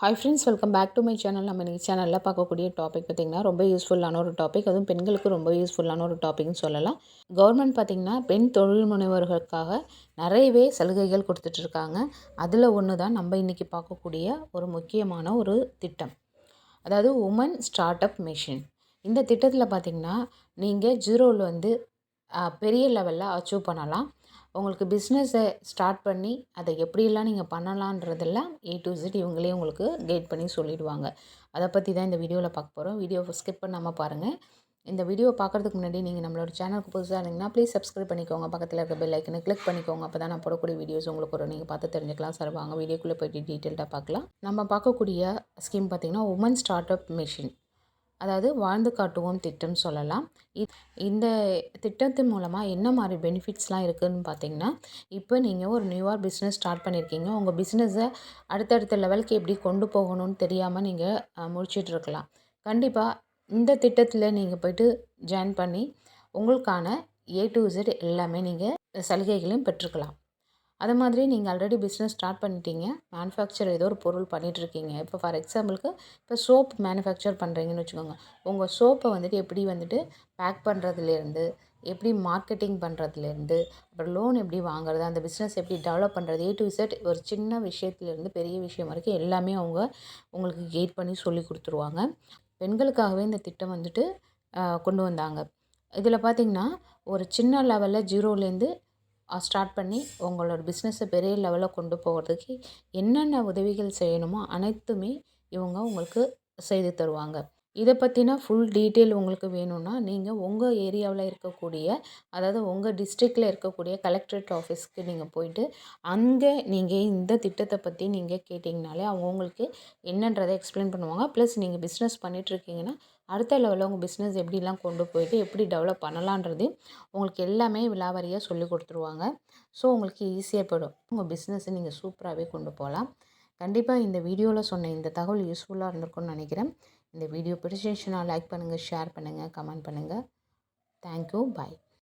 Hi friends welcome back to my channel நம்ம இன்றைக்கி சேனலில் பார்க்கக்கூடிய டாபிக் பார்த்திங்கன்னா ரொம்ப யூஸ்ஃபுல்லான ஒரு டாபிக் அதுவும் பெண்களுக்கு ரொம்ப யூஸ்ஃபுல்லான ஒரு டாபிக்னு சொல்லலாம். கவர்மெண்ட் பார்த்திங்கன்னா பெண் தொழில் முனைவர்களுக்காக நிறையவே சலுகைகள் கொடுத்துட்ருக்காங்க அதில் ஒன்று தான் நம்ம இன்றைக்கி பார்க்கக்கூடிய ஒரு முக்கியமான ஒரு திட்டம். அதாவது உமன் ஸ்டார்ட் அப் மிஷின் இந்த திட்டத்தில் பார்த்திங்கன்னா நீங்கள் ஜீரோவில் வந்து பெரிய லெவலில் அச்சீவ் பண்ணலாம். உங்களுக்கு பிஸ்னஸை ஸ்டார்ட் பண்ணி அதை எப்படியெல்லாம் நீங்கள் பண்ணலான்றதெல்லாம் ஏ டு Z இவங்களே உங்களுக்கு கைட் பண்ணி சொல்லிடுவாங்க. அதை பற்றி தான் இந்த வீடியோவில் பார்க்க போகிறோம் வீடியோவை ஸ்கிப் பண்ணாமல் பாருங்கள் இந்த வீடியோ பார்க்குறதுக்கு முன்னாடி நீங்கள் நம்மளோட சேனலுக்கு புதுசாக இருந்தீங்கன்னா ப்ளீஸ் சப்ஸ்கிரைப் பண்ணிக்கோங்க. பக்கத்தில் இருக்க பெல் ஐக்கனை கிளிக் பண்ணிக்கோங்க. அப்போ தான் நான் போடக்கூடிய வீடியோஸ் உங்களுக்கு ஒரு நீங்கள் பார்த்து தெரிஞ்சுக்கலாம் சார் வாங்க. வீடியோக்குள்ளே போய்ட்டு டீட்டெயில்டாக பார்க்கலாம். நம்ம பார்க்கக்கூடிய ஸ்கீம் பார்த்திங்கன்னா உமன் ஸ்டார்ட் அப் மிஷின் அதாவது வாழ்ந்து காட்டுவோம் திட்டம் சொல்லலாம். இந்த திட்டத்தின் மூலமாக என்ன மாதிரி பெனிஃபிட்ஸ்லாம் இருக்குதுன்னு பார்த்தீங்கன்னா இப்போ நீங்கள் ஒரு நியூவாக பிஸ்னஸ் ஸ்டார்ட் பண்ணியிருக்கீங்க உங்கள் பிஸ்னஸை அடுத்தடுத்த லெவலுக்கு எப்படி கொண்டு போகணும்னு தெரியாமல் நீங்கள் முடிச்சிட்ருக்கலாம் கண்டிப்பாக இந்த திட்டத்தில் நீங்கள் போய்ட்டு ஜாயின் பண்ணி உங்களுக்கான ஏ டு இசட் எல்லாமே நீங்கள் சலுகைகளையும் பெற்றுக்கலாம். அது மாதிரி நீங்கள் ஆல்ரெடி பிஸ்னஸ் ஸ்டார்ட் பண்ணிட்டீங்க. மேனுஃபேக்சர் ஏதோ ஒரு பொருள் பண்ணிகிட்ருக்கீங்க இப்போ ஃபார் எக்ஸாம்பிளுக்கு இப்போ சோப் மேனுஃபேக்சர் பண்ணுறீங்கன்னு வச்சுக்கோங்க. உங்கள் சோப்பை வந்துட்டு எப்படி வந்துட்டு பேக் பண்ணுறதுலேருந்து எப்படி மார்க்கெட்டிங் பண்ணுறதுலேருந்து அப்புறம் லோன் எப்படி வாங்குறது அந்த பிஸ்னஸ் எப்படி டெவலப் பண்ணுறது ஏ டு இசட் ஒரு சின்ன விஷயத்துலேருந்து பெரிய விஷயம் வரைக்கும் எல்லாமே அவங்க உங்களுக்கு கைட் பண்ணி சொல்லி கொடுத்துருவாங்க. பெண்களுக்காகவே இந்த திட்டம் வந்துட்டு கொண்டு வந்தாங்க. இதில் பார்த்திங்கன்னா ஒரு சின்ன லெவலில் ஜீரோலேருந்து ஸ்டார்ட் பண்ணி உங்களோட பிஸ்னஸை பெரிய லெவலில் கொண்டு போகிறதுக்கு என்னென்ன உதவிகள் செய்யணுமோ அனைத்துமே இவங்க உங்களுக்கு செய்து தருவாங்க. இதை பற்றின ஃபுல் டீட்டெயில் உங்களுக்கு வேணும்னா நீங்கள் உங்கள் ஏரியாவில் இருக்கக்கூடிய அதாவது உங்கள் டிஸ்ட்ரிக்டில் இருக்கக்கூடிய கலெக்டரேட் ஆஃபீஸ்க்கு நீங்கள் போயிட்டு அங்கே நீங்கள் இந்த திட்டத்தை பற்றி நீங்கள் கேட்டிங்கனாலே அவங்க உங்களுக்கு என்னன்றதை எக்ஸ்பிளைன் பண்ணுவாங்க. ப்ளஸ் நீங்கள் பிஸ்னஸ் பண்ணிகிட்ருக்கீங்கன்னா அடுத்த லெவலில் உங்கள் பிஸ்னஸ் எப்படிலாம் கொண்டு போயிட்டு எப்படி டெவலப் பண்ணலான்றது உங்களுக்கு எல்லாமே விலாவாரியாக சொல்லி கொடுத்துருவாங்க. ஸோ உங்களுக்கு ஈஸியாக போயிடும். உங்கள் பிஸ்னஸை நீங்கள் சூப்பராகவே கொண்டு போகலாம். கண்டிப்பாக இந்த வீடியோவில் சொன்ன இந்த தகவல் யூஸ்ஃபுல்லாக இருந்திருக்கும்னு நினைக்கிறேன். இந்த வீடியோ பிடிச்சிருந்துச்சுன்னா லைக் பண்ணுங்கள் ஷேர் பண்ணுங்கள் கமெண்ட் பண்ணுங்கள் தேங்க்யூ பாய்